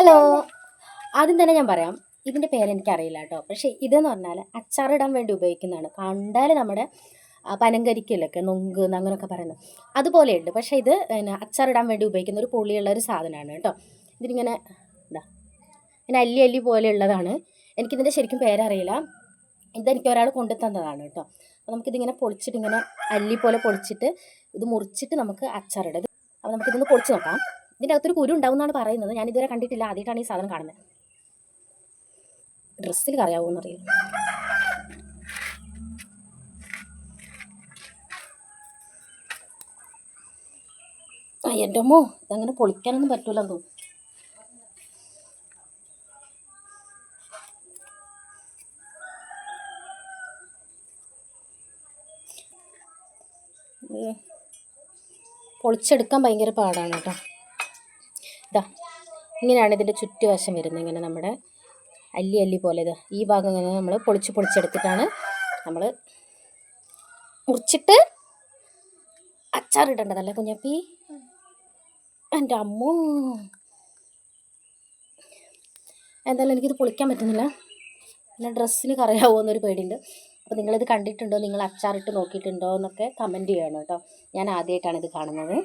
Hello ആദ്യം തന്നെ ഞാൻ പറയാം ഇതിന്റെ പേര് എനിക്കറിയില്ല കേട്ടോ. പക്ഷേ ഇതെന്ന് പറഞ്ഞാൽ അച്ചാറിടാൻ വേണ്ടി ഉപയോഗിക്കുന്നതാണ്. കണ്ടാൽ നമ്മുടെ പനങ്കരിക്കലൊക്കെ നൊങ്ക് അങ്ങനെയൊക്കെ പറയുന്നത്. അതുപോലെയുണ്ട് പക്ഷേ ഇത് പിന്നെ അച്ചാറിടാൻ വേണ്ടി ഉപയോഗിക്കുന്ന ഒരു പുളിയുള്ള ഒരു സാധനമാണ് കേട്ടോ. ഇതിനിങ്ങനെ ഇതാ ഇങ്ങനെ അല്ലി അല്ലി പോലെയുള്ളതാണ്. എനിക്കിതിന്റെ ശരിക്കും പേരറിയില്ല. ഇതെനിക്ക് ഒരാൾ കൊണ്ടു തന്നതാണ് കേട്ടോ. അപ്പോൾ നമുക്കിതിങ്ങനെ പൊളിച്ചിട്ട് ഇങ്ങനെ അല്ലി പോലെ പൊളിച്ചിട്ട് ഇത് മുറിച്ചിട്ട് നമുക്ക് അച്ചാറിടാം അപ്പോൾ നമുക്കിതൊന്ന് പൊളിച്ച് നോക്കാം. ഇതിന്റെ അകത്തൊരു കുരു ഉണ്ടാവും എന്നാണ് പറയുന്നത്. ഞാൻ ഇതുവരെ കണ്ടിട്ടില്ല. ആദ്യമായിട്ടാണ് ഈ സാധനം കാണുന്നത്. ഡ്രസ്സിൽ കറിയാവുമെന്ന് അറിയില്ല എന്റെ അമ്മോ ഇതങ്ങനെ പൊളിക്കാനൊന്നും പറ്റൂലെന്ന് തോന്നുന്നു. പൊളിച്ചെടുക്കാൻ ഭയങ്കര പാടാണ് കേട്ടോ. ഇതാ ഇങ്ങനെയാണ് ഇതിന്റെ ചുറ്റുവശം വരുന്നത്. ഇങ്ങനെ നമ്മുടെ അല്ലി അല്ലി പോലെ ഇത് ഈ ഭാഗം ഇങ്ങനെ നമ്മൾ പൊളിച്ച് പൊളിച്ചെടുത്തിട്ടാണ് നമ്മൾ മുറിച്ചിട്ട് അച്ചാറിടേണ്ടതല്ലേ കുഞ്ഞപ്പി? എന്റെ അമ്മോ. എന്തായാലും എനിക്കിത് പൊളിക്കാൻ പറ്റുന്നില്ല. പിന്നെ ഡ്രസ്സിന് കറിയാവോ എന്നൊരു പേടിയുണ്ട്. അപ്പോൾ നിങ്ങളിത് കണ്ടിട്ടുണ്ടോ? നിങ്ങൾ അച്ചാറിട്ട് നോക്കിയിട്ടുണ്ടോ എന്നൊക്കെ കമന്റ് ചെയ്യണം കേട്ടോ. ഞാൻ ആദ്യമായിട്ടാണ് ഇത് കാണുന്നത്.